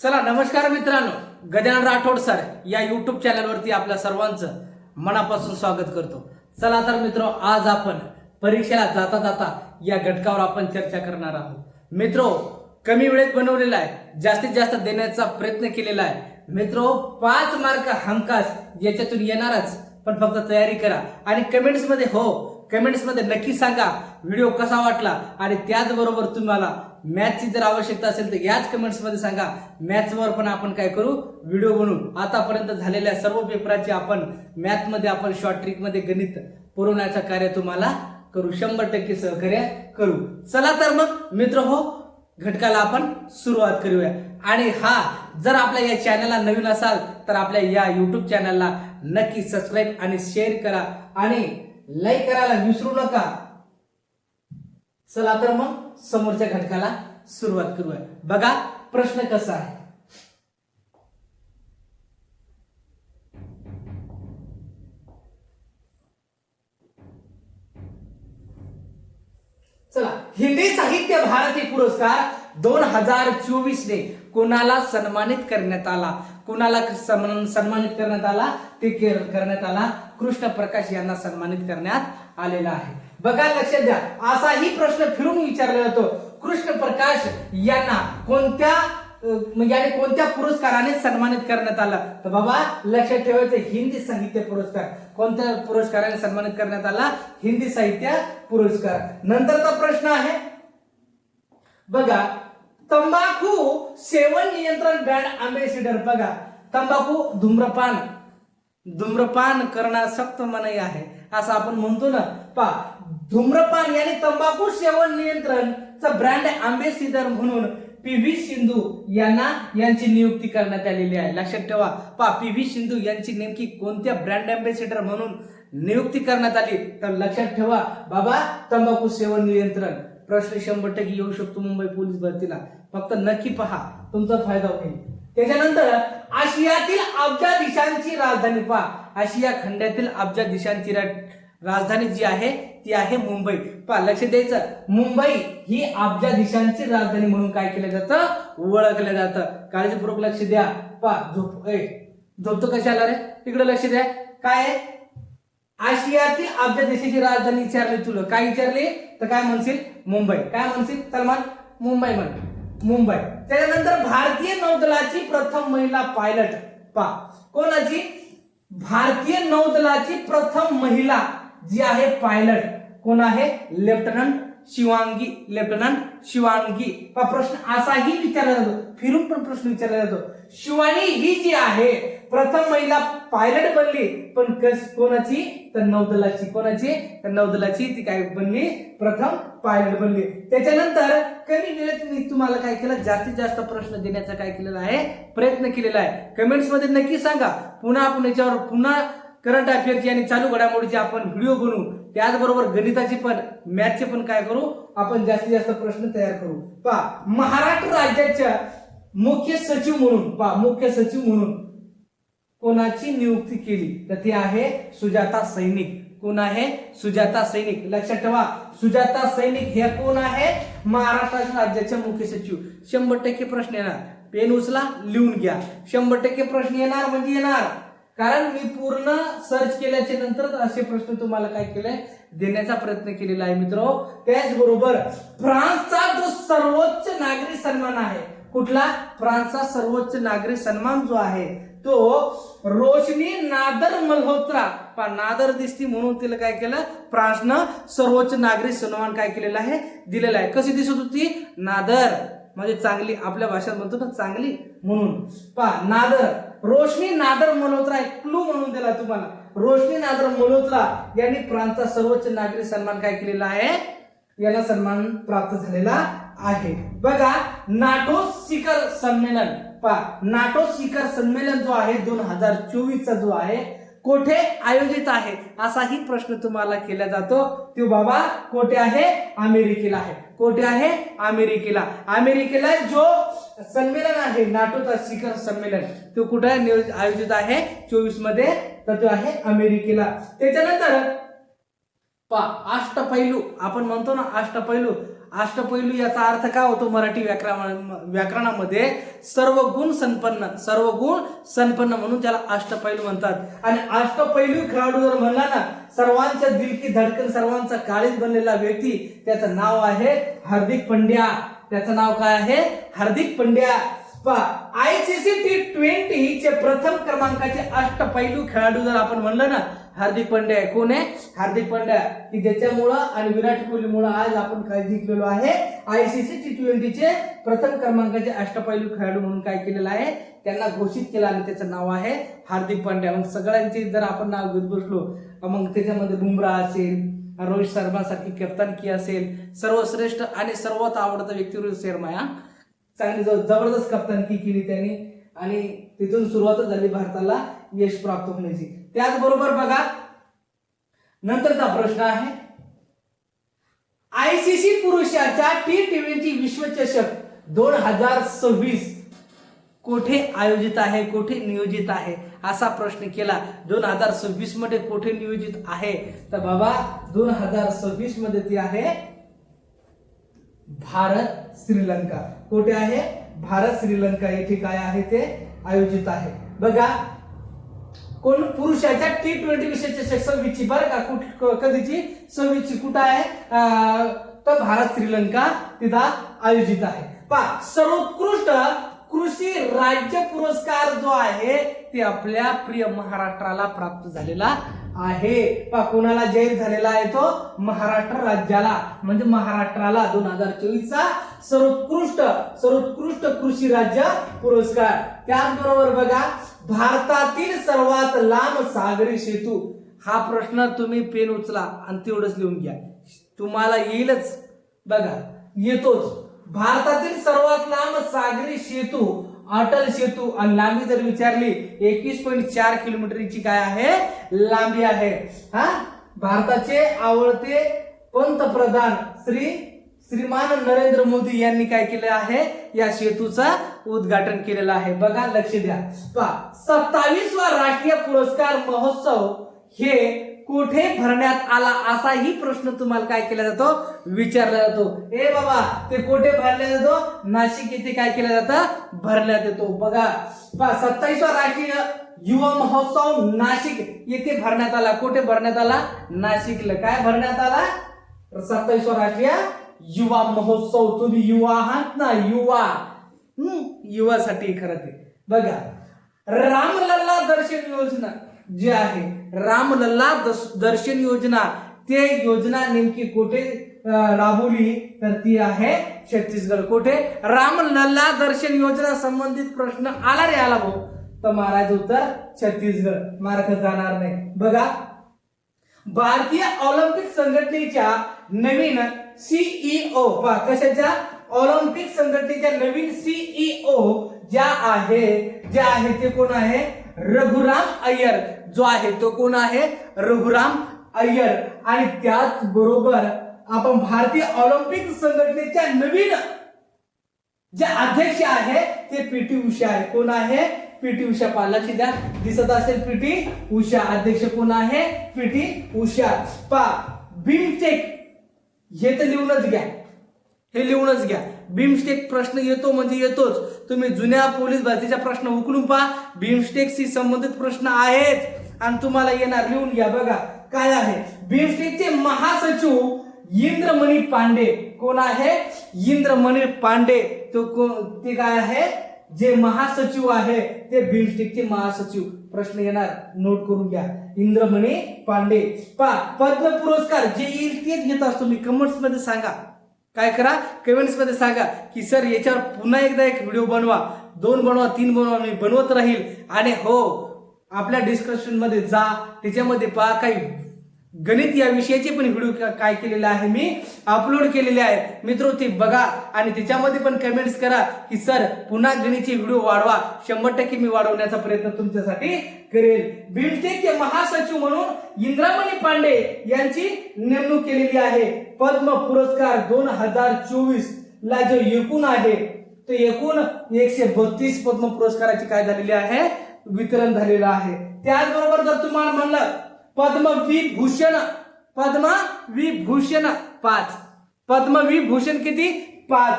चला नमस्कार मित्रांनो. गजानन राठोड सर या यूट्यूब चॅनलवरती आपल्या सर्वांचं मनापासून स्वागत करतो. चला तर मित्र आज आपण परीक्षेला जाता जाता या घटकावर आपण चर्चा करणार आहोत. मित्रो कमी वेळेत बनवलेला आहे जास्तीत जास्त देण्याचा प्रयत्न केलेला आहे. मित्रो पाच मार्क हमखास याच्यातून येणारच पण फक्त तयारी करा. आणि कमेंट्समध्ये हो कमेंट्समध्ये नक्की सांगा व्हिडिओ कसा वाटला आणि त्याचबरोबर तुम्हाला मॅथची जर आवश्यकता असेल तर याच कमेंट्समध्ये सांगा. मॅथ्सवर पण आपण काय करू? व्हिडिओ बनवू. आतापर्यंत झालेल्या सर्व पेपराची आपण मॅथमध्ये आपण शॉर्ट ट्रिकमध्ये गणित पुरवण्याचं कार्य तुम्हाला करू. शंभर टक्के सहकार्य करू. चला तर मग मित्र हो घटकाला आपण सुरुवात करूया. आणि हा जर आपल्या या चॅनलला नवीन असाल तर आपल्या या युट्यूब चॅनलला नक्की सबस्क्राईब आणि शेअर करा. आणि लाईक करायला विसरू नका. चला तर मग समोरच्या घटकाला सुरुवात करूया. बघा प्रश्न कसा आहे? चला हिंदी साहित्य भारती पुरस्कार दोन हजार चोवीस ने कोणाला सन्मानित करण्यात आला? कोणाला सन्मानित करण्यात आला? ते के- करण्यात आला. कृष्ण प्रकाश यांना सन्मानित करण्यात आलेला आहे. बघा लक्षात द्या. असाही प्रश्न फिरून विचारला जातो. कृष्ण प्रकाश यांना कोणत्या म्हणजे आणि कोणत्या पुरस्काराने सन्मानित करण्यात आलं? तर बाबा लक्षात ठेवायचं हिंदी साहित्य पुरस्कार. कोणत्या पुरस्काराने सन्मानित करण्यात आला? हिंदी साहित्य पुरस्कार. नंतरचा प्रश्न आहे. बघा तंबाखू सेवन नियंत्रण ब्रँड अँबॅसिडर बघा. तंबाखू धूम्रपान. धूम्रपान करणं सक्त मनाई आहे. असं आपण म्हणतो ना पा धूम्रपान याने तंबाखू सेवन नियंत्रणचा ब्रँड अँबेसिडर म्हणून पी व्ही सिंधू यांना यांची नियुक्ती करण्यात आलेली आहे. लक्षात ठेवा पा पी व्ही सिंधू यांची नेमकी कोणत्या ब्रँड अँबेसिडर म्हणून नियुक्ती करण्यात आली? तर लक्षात ठेवा बाबा तंबाखू सेवन नियंत्रण. प्रश्न शंभर टक्के येऊ शकतो मुंबई पोलीस भरतीला. फक्त नक्की पहा तुमचा फायदा होईल. त्याच्यानंतर आशियातील अब्जा देशांची राजधानी पहा आशिया खंडातील अब्जा देशांची राजधानी जी आहे ती आहे मुंबई. पहा लक्ष द्यायचं मुंबई ही अब्जा देशांची राजधानी म्हणून काय केलं जातं? ओळखलं जातं. काळजीपूर्वक लक्ष द्या. पहा झोप ए झोपतो कशाला रे? तिकडे लक्ष द्या. काय आशियाची आशियातील अब्जा देशाची राजधानी विचारली तुला. काय विचारली? तर काय म्हणशील? मुंबई. काय म्हणशील? सलमान मुंबई म्हण. मुंबई. त्याच्यानंतर भारतीय नौदलाची प्रथम महिला पायलट पा कोणाची? भारतीय नौदलाची प्रथम महिला जी आहे पायलट. कोण आहे? Lieutenant Shivangi lieutenant Shivangi. हा प्रश्न असाही विचारला जातो. फिरून पण प्रश्न विचारला जातो. शिवानी ही जी आहे प्रथम महिला पायलट बनली. पण कस कोणाची? तर नौदलाची. कोणाची? तर नौदलाची. ती काय बनली? प्रथम पायलट बनली. त्याच्यानंतर कमी वेळेत मी तुम्हाला काय केलं? जास्तीत जास्त प्रश्न देण्याचा काय केलेला आहे? प्रयत्न केलेला आहे. कमेंट्समध्ये नक्की सांगा. पुन्हा आपण याच्यावर पुन्हा करंट अफेअरची आणि चालू घडामोडीचे आपण व्हिडिओ बनवू. त्याचबरोबर गणिताची पण मॅथचे पण काय करू? आपण जास्तीत जास्त प्रश्न तयार करू. पहा महाराष्ट्र राज्याच्या मुख्य सचिव म्हणून पहा मुख्य सचिव म्हणून कोणाची नियुक्ती केली तर ती आहे सुजाता सैनिक. कोण आहे? सुजाता सैनिक. लक्षात ठेवा सुजाता सैनिक हे कोण आहे? महाराष्ट्र राज्याचे मुख्य सचिव. शंभर टक्के प्रश्न येणार. पेन उचला लिहून घ्या. शंभर टक्के प्रश्न येणार म्हणजे येणार. कारण मी पूर्ण सर्च केल्याच्यानंतर असे प्रश्न तुम्हाला काय केलंय देण्याचा प्रयत्न केलेला आहे मित्र. त्याचबरोबर फ्रान्सचा जो सर्वोच्च नागरी सन्मान आहे कुठला? फ्रान्सचा सर्वोच्च नागरी सन्मान जो आहे तो रोशनी नादर मल्होत्रा. पा नादर दिसती म्हणून तिला काय केलं? फ्रान्सनं सर्वोच्च नागरी सन्मान काय केलेला आहे? दिलेला आहे. कशी दिसत होती? नादर. म्हणजे चांगली आपल्या भाषेत म्हणतो ना चांगली म्हणून. पा नादर. रोशनी नादर मल्होत्रा एक क्लू म्हणून दिला तुम्हाला. रोशनी नादर मल्होत्रा यांनी फ्रान्सचा सर्वोच्च नागरी सन्मान काय केलेला आहे? याला सन्मान प्राप्त झालेला आहे. बघा नाटो शिखर संमेलन. पा नाटो शिखर संमेलन जो आहे दोन हजार चोवीसचा जो आहे कोठे आयोजित आहे? असाही प्रश्न तुम्हाला केला जातो. तो बाबा कोठे आहे? अमेरिकेला आहे. कोठे आहे? अमेरिकेला. अमेरिकेला जो संमेलन आहे नाटोचा शिखर संमेलन तो कुठे नियोजित- आयोजित आहे चोवीसमध्ये तर तो आहे अमेरिकेला. त्याच्यानंतर पा अष्टपैलू आपण म्हणतो ना अष्टपैलू अष्टपैलू याचा अर्थ काय होतो मराठी व्याकरण व्याकरणामध्ये? सर्व गुण संपन्न सर्व गुण संपन्न म्हणून त्याला अष्टपैलू म्हणतात. आणि अष्टपैलू खेळाडू जर म्हणला ना सर्वांच्या दिलकी धडकन सर्वांचा काळीज बनलेला व्यक्ती त्याचं नाव आहे हार्दिक पंड्या. त्याचं नाव काय आहे? Hardik Pandya. I C C T twenty चे प्रथम क्रमांकाचे अष्टपैलू खेळाडू जर आपण म्हणलं ना हार्दिक पांड्या आहे. कोण आहे? हार्दिक पांड्या. की ज्याच्यामुळं आणि विराट कोहलीमुळं आज आपण काय जिंकलेलो आहे? आय सी सी टी ट्वेंटीचे प्रथम क्रमांकाचे अष्टपैलू खेळाडू म्हणून काय केलेलं आहे? त्यांना घोषित केलं आणि त्याचं नाव आहे हार्दिक पांड्या. मग सगळ्यांचे जर आपण नाव घेत बसलो मग त्याच्यामध्ये बुमरा असेल रोहित शर्मासारखी कप्तान की असेल सर्वश्रेष्ठ आणि सर्वात आवडता व्यक्ती रोहित शर्मा या चांगली ज- जबरदस्त कप्तानकी केली त्यांनी. आणि तिथून सुरुवातच झाली भारताला. यश प्राप्त होण्याची. त्याचबरोबर बघा नंतरचा प्रश्न आहे. आयसीसी पुरुषाच्या टी ट्वेंटी विश्वचषक दोन हजार सव्वीस कोठे आयोजित आहे कोठे नियोजित आहे असा प्रश्न केला. दोन हजार सव्वीसमध्ये कोठे नियोजित आहे? तर बाबा दोन हजार सव्वीसमध्ये ती आहे भारत श्रीलंका. कोठे आहे? भारत श्रीलंका येथे काय आहे ते आयोजित आहे. बघा कोण? पुरुषाच्या टी ट्वेंटी विषयाच्या सव्वीसची. बरं का? कुठ कधीची? सव्वीसची कुठं आहे? तर भारत श्रीलंका तिथं आयोजित आहे. पा सर्वोत्कृष्ट कृषी राज्य पुरस्कार जो आहे ते आपल्या प्रिय महाराष्ट्राला प्राप्त झालेला आहे. पा कोणाला जाहीर झालेला आहे तो? महाराष्ट्र राज्याला. म्हणजे महाराष्ट्राला दोन हजार चोवीस चा सर्वोत्कृष्ट सर्वोत्कृष्ट कृषी राज्य पुरस्कार. त्याचबरोबर बघा भारतातील सर्वात लांब सागरी सेतू. हा प्रश्न तुम्ही पेन उचला आणि तेवढंच लिहून घ्या. तुम्हाला येईलच. बघा येतोच. भारतातील सर्वात लांब सागरी सेतू अटल सेतू आणि लांबी जर विचारली एकवीस पॉईंट चार किलोमीटरची काय आहे? लांबी आहे. हा? भारताचे आवडते पंतप्रधान श्री श्रीमान नरेंद्र मोदी यांनी काय केलं आहे? या सेतूचा उद्घाटन केलेलं आहे. बघा लक्ष द्या. पहा सत्तावीसवा राष्ट्रीय पुरस्कार महोत्सव हे कुठे भरण्यात आला असाही प्रश्न तुम्हाला काय केला जातो? विचारला जातो. ए बाबा ते कुठे भरला जातो? नाशिक येथे काय केलं जातं? भरण्यात येतो. बघा पहा सत्तावीसवा राष्ट्रीय युवा महोत्सव नाशिक येथे भरण्यात आला. कुठे भरण्यात आला? नाशिकला. काय भरण्यात आला? सत्तावीसवा राष्ट्रीय युवा महोत्सव. तुम्ही युवा आहात ना? युवा. युवासाठी खरं ते. बघा रामलल्ला दर्शन योजना जी आहे रामलल्ला दर्शन योजना ते योजना नेमकी कुठे राबवली? तर ती आहे छत्तीसगड. कुठे? रामलल्ला दर्शन योजना संबंधित प्रश्न आला रे आला भाऊ. तर महाराज उत्तर छत्तीसगड. मार्क जाणार नाही. बघा भारतीय ऑलिम्पिक संघटनेच्या नवीन सीईओ कशाच्या? ऑलिम्पिक संघटनेच्या नवीन सीईओ ज्या आहे ज्या आहे ते कोण आहे? रघुराम अय्यर. जो आहे तो कोण आहे? रघुराम अय्यर. आणि त्याच बरोबर आपण भारतीय ऑलिम्पिक संघटनेच्या नवीन जे अध्यक्ष आहे ते पीटी उषा आहे. कोण आहे? पीटी उषा पालाची द्या दिसत असेल पीटी उषा. अध्यक्ष कोण आहे? पीटी उषा. पा बिमटेक हे तर लिहूनच घ्या. हे लिहूनच घ्या. बीमस्टेक प्रश्न येतो म्हणजे येतोच. तुम्ही जुन्या पोलीस भरतीचा प्रश्न उकलून पहा. बीमस्टेकशी संबंधित प्रश्न आहेत. आणि तुम्हाला येणार. लिहून घ्या बघा. काय आहे? बीमस्टेकचे महासचिव इंद्रमणी पांडे. कोण आहे? इंद्रमणी पांडे. तो कोण? ते काय आहे? जे महासचिव आहे ते बिमस्टेकचे महासचिव. प्रश्न येणार. नोट करून घ्या. इंद्रमणी पांडे. पा पद्म पुरस्कार जे येईल तेच घेत असतो. मी कमेंट्समध्ये सांगा. काय करा? कमेंट्समध्ये सांगा की सर याच्यावर पुन्हा एकदा एक व्हिडिओ बनवा. दोन बनवा तीन बनवा मी बनवत राहील. आणि हो आपल्या डिस्क्रिप्शनमध्ये जा. त्याच्यामध्ये पहा काही गणित या विषयाचे पण व्हिडिओ काय केलेले आहे मी अपलोड केलेले आहे. मित्र ते बघा आणि त्याच्यामध्ये पण कमेंट्स करा की सर पुन्हा गणितचे व्हिडिओ वाढवा. शंभर टक्के मी वाढवण्याचा प्रयत्न तुमच्यासाठी करेल. बिमस्टेकचे महासचिव म्हणून इंद्रामणी पांडे यांची नेमणूक केलेली आहे. पद्म पुरस्कार दोन हजार चोवीस ला जो एकूण आहे तो एकूण एकशे बत्तीस पद्म पुरस्काराची काय झालेली आहे? वितरण झालेलं आहे. त्याचबरोबर जर तुम्हाला म्हणलं पद्मविभूषण. पद्मविभूषण पाच. पद्मविभूषण किती? पाच.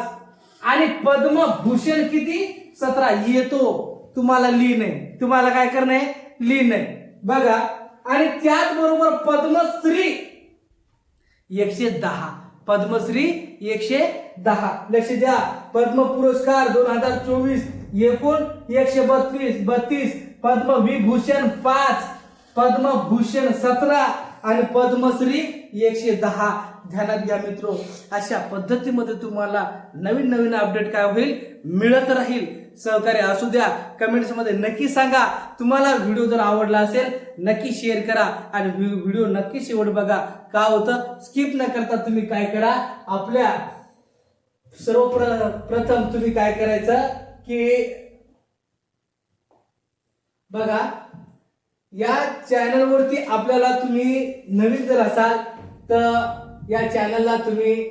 आणि पद्मभूषण किती? सतरा. येतो. तुम्हाला लिहिणे तुम्हाला काय करणे आहे? बघा. आणि त्याचबरोबर पद्मश्री एकशे दहा. पद्मश्री एकशे दहा. लक्ष द्या. पद्म पुरस्कार दोन हजार चोवीस. एकूण एकशे बत्तीस. बत्तीस. पद्मविभूषण पाच. पद्मभूषण सतरा आणि पद्मश्री एकशे दहा. ध्यानात घ्या मित्रो अशा पद्धतीमध्ये तुम्हाला नवीन नवीन अपडेट काय होईल मिळत राहील. सहकार्य असू द्या कमेंट्समध्ये नक्की सांगा. तुम्हाला व्हिडिओ जर आवडला असेल नक्की शेअर करा आणि व्हिडिओ नक्की शेवट बघा. का होतं? स्किप न करता तुम्ही काय करा? आपल्या सर्वप्र प्रथम तुम्ही काय करायचं की बघा या चॅनलवरती आपल्याला तुम्ही नवीन जर असाल तर या चॅनलला तुम्ही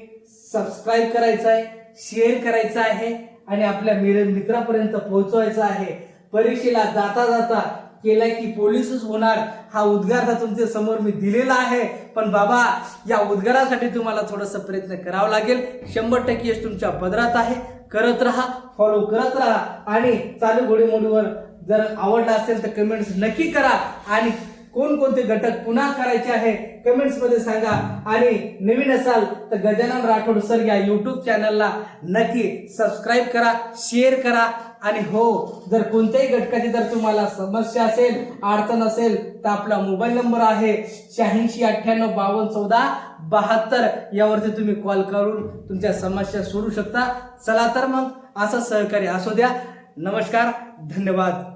सबस्क्राईब करायचं आहे शेअर करायचं आहे आणि आपल्या मिर- मित्रापर्यंत पोहोचवायचं आहे. परीक्षेला जाता जाता केला की पोलीसच होणार हा उद्गार तर तुमच्यासमोर मी दिलेला आहे. पण बाबा या उद्गारासाठी तुम्हाला थोडासा प्रयत्न करावा लागेल. शंभर टक्के यश तुमच्या पदरात आहे. करत राहा फॉलो करत राहा आणि चालू घोडीमोडीवर जर आवडला असेल तर कमेंट्स नक्की करा. आणि कोणकोणते घटक पुन्हा करायचे आहे कमेंट्समध्ये सांगा. आणि नवीन असाल तर गजानन राठोड सर या युट्यूब चॅनलला नक्की सबस्क्राईब करा शेअर करा. आणि हो जर कोणत्याही घटकाची जर तुम्हाला समस्या असेल अडचण असेल तर आपला मोबाईल नंबर आहे शहाऐंशी अठ्ठ्याण्णव बावन्न चौदा बहात्तर. यावरती तुम्ही कॉल करून तुमच्या समस्या सोडू शकता. चला तर मग असं सहकार्य असू द्या. नमस्कार धन्यवाद.